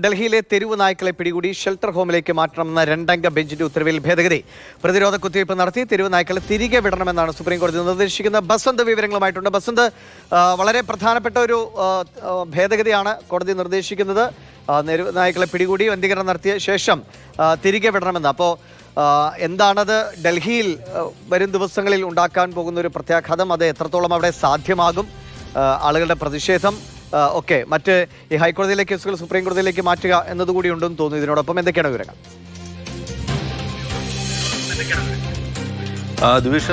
ഡൽഹിയിലെ തെരുവ് നായ്ക്കളെ പിടികൂടി ഷെൽട്ടർ ഹോമിലേക്ക് മാറ്റണമെന്ന രണ്ടംഗ ബെഞ്ചിന്റെ ഉത്തരവിൽ ഭേദഗതി. പ്രതിരോധ കുത്തിവയ്പ് നടത്തി തെരുവ് നായ്ക്കളെ തിരികെ വിടണമെന്നാണ് സുപ്രീം കോടതി നിർദ്ദേശിക്കുന്നത് ബസന്ത് വിവരങ്ങളുമായിട്ടുണ്ട്. ബസന്ത് വളരെ പ്രധാനപ്പെട്ട ഒരു ഭേദഗതിയാണ് കോടതി നിർദ്ദേശിക്കുന്നത്. തെരുവ് നായ്ക്കളെ പിടികൂടി വന്ധീകരണം നടത്തിയ ശേഷം തിരികെ വിടണമെന്ന്. അപ്പോൾ എന്താണത്? ഡൽഹിയിൽ വരും ദിവസങ്ങളിൽ ഉണ്ടാക്കാൻ പോകുന്ന ഒരു പ്രത്യാഘാതം അത് എത്രത്തോളം അവിടെ സാധ്യമാകും? ആളുകളുടെ പ്രതിഷേധം ഒക്കെ മറ്റ് ഈ ഹൈക്കോടതിയിലെ കേസുകൾ സുപ്രീം കോടതിയിലേക്ക് മാറ്റുക എന്നതുകൂടി ഉണ്ടെന്ന് തോന്നുന്നു. ഇതിനോടൊപ്പം എന്തൊക്കെയാണ് വിവരങ്ങൾ? ആ, ദ്വിഷ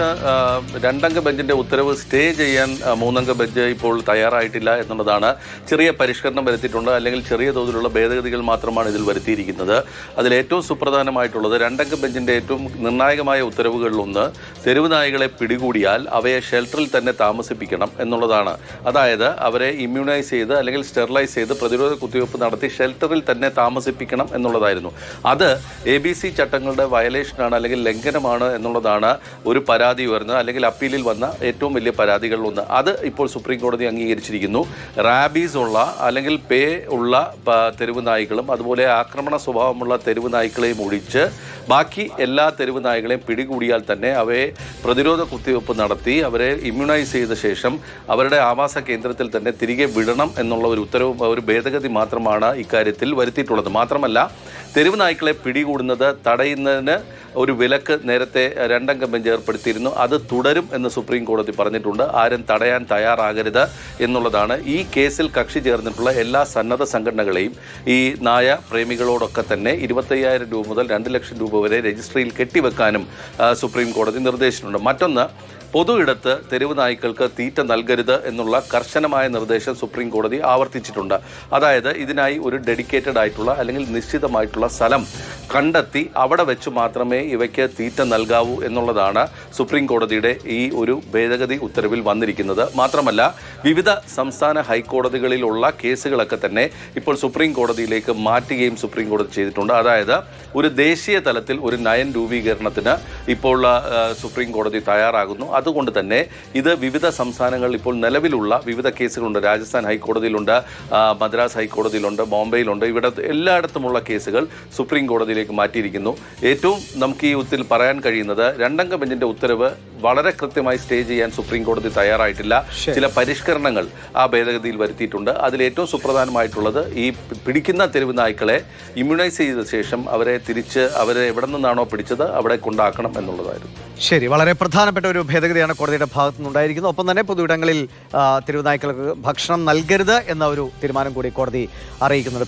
രണ്ടംഗ ബെഞ്ചിന്റെ ഉത്തരവ് സ്റ്റേ ചെയ്യാൻ മൂന്നംഗ ബെഞ്ച് ഇപ്പോൾ തയ്യാറായിട്ടില്ല എന്നുള്ളതാണ് ചെറിയ പരിഷ്കരണം വരുത്തിയിട്ടുണ്ട്. അല്ലെങ്കിൽ ചെറിയ തോതിലുള്ള ഭേദഗതികൾ മാത്രമാണ് ഇതിൽ വരുത്തിയിരിക്കുന്നത്. അതിൽ ഏറ്റവും സുപ്രധാനമായിട്ടുള്ളത് രണ്ടംഗ ബെഞ്ചിന്റെ ഏറ്റവും നിർണായകമായ ഉത്തരവുകളിലൊന്ന് തെരുവ് നായകളെ പിടികൂടിയാൽ അവയെ ഷെൽട്ടറിൽ തന്നെ താമസിപ്പിക്കണം എന്നുള്ളതാണ്. അതായത് അവരെ ഇമ്മ്യൂണൈസ് ചെയ്ത് അല്ലെങ്കിൽ സ്റ്റെറിലൈസ് ചെയ്ത് പ്രതിരോധ കുത്തിവയ്പ്പ് നടത്തി ഷെൽട്ടറിൽ തന്നെ താമസിപ്പിക്കണം എന്നുള്ളതായിരുന്നു. അത് എ ബി സി ചട്ടങ്ങളുടെ വയലേഷനാണ് അല്ലെങ്കിൽ ലംഘനമാണ് എന്നുള്ളതാണ് ഒരു പരാതി ഉയർന്ന അല്ലെങ്കിൽ അപ്പീലിൽ വന്ന ഏറ്റവും വലിയ പരാതികളിലൊന്ന് അത് ഇപ്പോൾ സുപ്രീം കോടതി അംഗീകരിച്ചിരിക്കുന്നു. റാബീസ് ഉള്ള അല്ലെങ്കിൽ പേ ഉള്ള തെരുവ് നായ്ക്കളും അതുപോലെ ആക്രമണ സ്വഭാവമുള്ള തെരുവ് നായ്ക്കളെയും ഒഴിച്ച് ബാക്കി എല്ലാ തെരുവ് നായ്ക്കളെയും പിടികൂടിയാൽ തന്നെ അവയെ പ്രതിരോധ കുത്തിവയ്പ്പ് നടത്തി അവരെ ഇമ്മ്യൂണൈസ് ചെയ്ത ശേഷം അവരുടെ ആവാസ കേന്ദ്രത്തിൽ തന്നെ തിരികെ വിടണം എന്നുള്ള ഒരു ഉത്തരവ് ഒരു ഭേദഗതി മാത്രമാണ് ഇക്കാര്യത്തിൽ വരുത്തിയിട്ടുള്ളത്. മാത്രമല്ല തെരുവ് നായ്ക്കളെ പിടികൂടുന്നത് തടയുന്നതിന് ഒരു വിലക്ക് നേരത്തെ രണ്ടംഗ ബെഞ്ച് ഏർപ്പെടുത്തിയിരുന്നു. അത് തുടരും എന്ന് സുപ്രീം കോടതി പറഞ്ഞിട്ടുണ്ട്. ആരും തടയാൻ തയ്യാറാകരുത് എന്നുള്ളതാണ് ഈ കേസിൽ കക്ഷി ചേർന്നിട്ടുള്ള എല്ലാ സന്നദ്ധ സംഘടനകളെയും. ഈ നായ പ്രേമികളോടൊക്കെ തന്നെ ഇരുപത്തയ്യായിരം രൂപ മുതൽ രണ്ട് ലക്ഷം രൂപ വരെ രജിസ്ട്രിയിൽ കെട്ടിവെക്കാനും സുപ്രീം കോടതി നിർദ്ദേശിച്ചിട്ടുണ്ട്. മറ്റൊന്ന് പൊതു ഇടത്ത് തെരുവ് നായ്ക്കൾക്ക് തീറ്റ നൽകരുത് എന്നുള്ള കർശനമായ നിർദ്ദേശം സുപ്രീം കോടതി ആവർത്തിച്ചിട്ടുണ്ട്. അതായത് ഇതിനായി ഒരു ഡെഡിക്കേറ്റഡ് ആയിട്ടുള്ള അല്ലെങ്കിൽ നിശ്ചിതമായിട്ടുള്ള സ്ഥലം കണ്ടെത്തി അവിടെ വെച്ച് മാത്രമേ ഇവയ്ക്ക് തീറ്റ നൽകാവൂ എന്നുള്ളതാണ് സുപ്രീം കോടതിയുടെ ഈ ഒരു ഭേദഗതി ഉത്തരവിൽ വന്നിരിക്കുന്നത്. മാത്രമല്ല വിവിധ സംസ്ഥാന ഹൈക്കോടതികളിലുള്ള കേസുകളൊക്കെ തന്നെ ഇപ്പോൾ സുപ്രീം കോടതിയിലേക്ക് മാറ്റുകയും സുപ്രീം കോടതി ചെയ്തിട്ടുണ്ട്. അതായത് ഒരു ദേശീയ തലത്തിൽ ഒരു നയൻ രൂപീകരണത്തിന് ഇപ്പോൾ സുപ്രീം കോടതി തയ്യാറാകുന്നു. അതുകൊണ്ട് തന്നെ ഇത് വിവിധ സംസ്ഥാനങ്ങളിൽ ഇപ്പോൾ നിലവിലുള്ള വിവിധ കേസുകളുണ്ട്. രാജസ്ഥാൻ ഹൈക്കോടതിയിലുണ്ട് മദ്രാസ് ഹൈക്കോടതിയിലുണ്ട് ബോംബെയിലുണ്ട്. ഇവിടെ എല്ലായിടത്തുമുള്ള കേസുകൾ സുപ്രീം കോടതിയിലേക്ക് മാറ്റിയിരിക്കുന്നു. ഏറ്റവും നമുക്ക് ഈ ഉത്തിൽ പറയാൻ കഴിയുന്നത് രണ്ടംഗ ബെഞ്ചിന്റെ ഉത്തരവ് വളരെ കൃത്യമായി സ്റ്റേ ചെയ്യാൻ സുപ്രീം കോടതി തയ്യാറായിട്ടില്ല. ചില പരിഷ്കരണങ്ങൾ ആ ഭേദഗതിയിൽ വരുത്തിയിട്ടുണ്ട്. അതിൽ ഏറ്റവും സുപ്രധാനമായിട്ടുള്ളത് ഈ പിടിക്കുന്ന തെരുവ് നായ്ക്കളെ ഇമ്മ്യൂണൈസ് ചെയ്ത ശേഷം അവരെ തിരിച്ച് അവരെ എവിടെ നിന്നാണോ പിടിച്ചത് അവിടെ കൊണ്ടാക്കണം എന്നുള്ളതായിരുന്നു. ശരി വളരെ പ്രധാനപ്പെട്ട ഒരു ഭേദഗതിയാണ് കോടതിയുടെ ഭാഗത്തു നിന്നുണ്ടായിരിക്കുന്നത് ഒപ്പം തന്നെ പൊതുവിടങ്ങളിൽ തെരുവ് ഭക്ഷണം നൽകരുത് എന്ന ഒരു തീരുമാനം കൂടി കോടതി അറിയിക്കുന്നുണ്ട്.